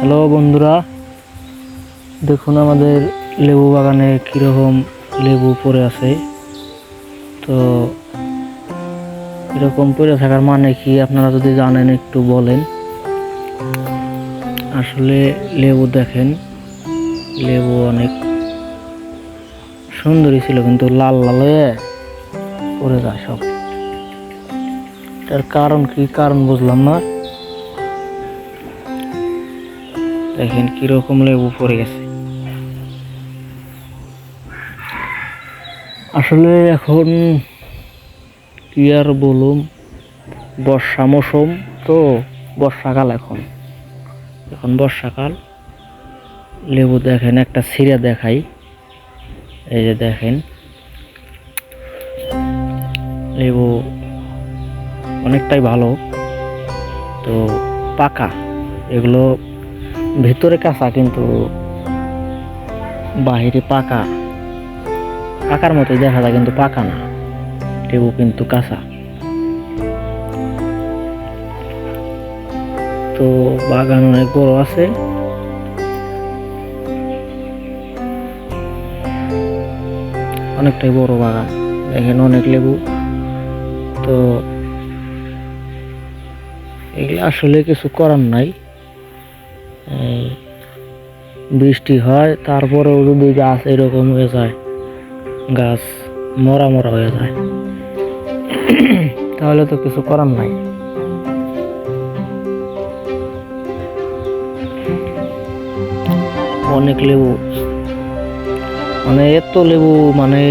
Hello বন্ধুরা, দেখুন আমাদের লেবু বাগানে কীরকম লেবু পড়ে আছে। তো এরকম পড়ে থাকার মানে কি আপনারা যদি জানেন, একটু বলেন। আসলে লেবু দেখেন, লেবু অনেক সুন্দরী ছিল, কিন্তু লাল লাল হয়ে পড়ে যায় সব। তার কারণ কি? কারণ বুঝলাম না। দেখেন কীরকম লেবু পড়ে গেছে। আসলে এখন কি আর বলুম, বর্ষা মৌসুম তো বর্ষাকাল এখন। এখন বর্ষাকাল, লেবু দেখেন, একটা সিরা দেখাই। এই যে দেখেন, লেবু অনেকটাই ভালো। তো পাকা, এগুলো ভিতরে কাঁচা, কিন্তু বাহিরে পাকা। পাকার মতোই দেখা যায়, কিন্তু পাকা না। লেবু কিন্তু কাঁচা। তো বাগান অনেক বড় আছে। অনেকটাই বড় বাগান। দেখেন অনেক লেবু। তো এগুলো আসলে কিছু করার নাই। এই বৃষ্টি হয়, তারপরেও যদি গাছ এরকম হয়ে যায়, গাছ মরা মরা হয়ে যায়, তাহলে তো কিছু করার নাই। অনেক লেবু মানে এত লেবু মানে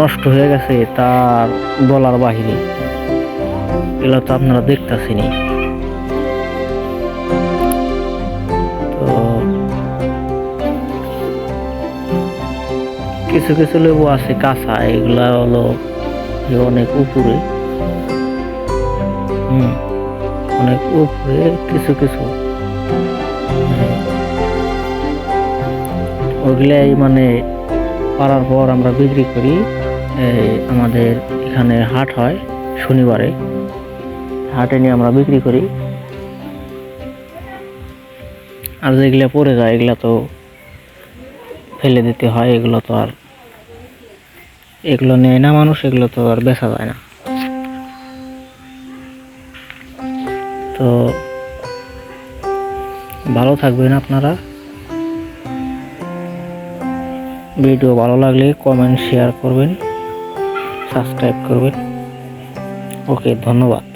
নষ্ট হয়ে গেছে তার বলার বাহিরে। এগুলো তো আপনারা দেখতেছেনি কিছু কিছু লেবু আছে, কাঁচা, এগুলা হলো অনেক উপরে। হুম, অনেক উপরে কিছু কিছু। ওগুলাই মানে পারার পর আমরা বিক্রি করি আমাদের এখানে হাট হয় শনিবারে। হাটে নিয়ে আমরা বিক্রি করি। আর যেগুলো পড়ে যায়, এগুলো তো ফেলে দিতে হয়, এগুলো তো আর এগুলো নেয় না মানুষ, এগুলো তো আর বেচা যায় না। তো ভালো থাকবেন আপনারা। ভিডিও ভালো লাগলে কমেন্ট শেয়ার করবেন সাবস্ক্রাইব করবেন। ওকে, ধন্যবাদ।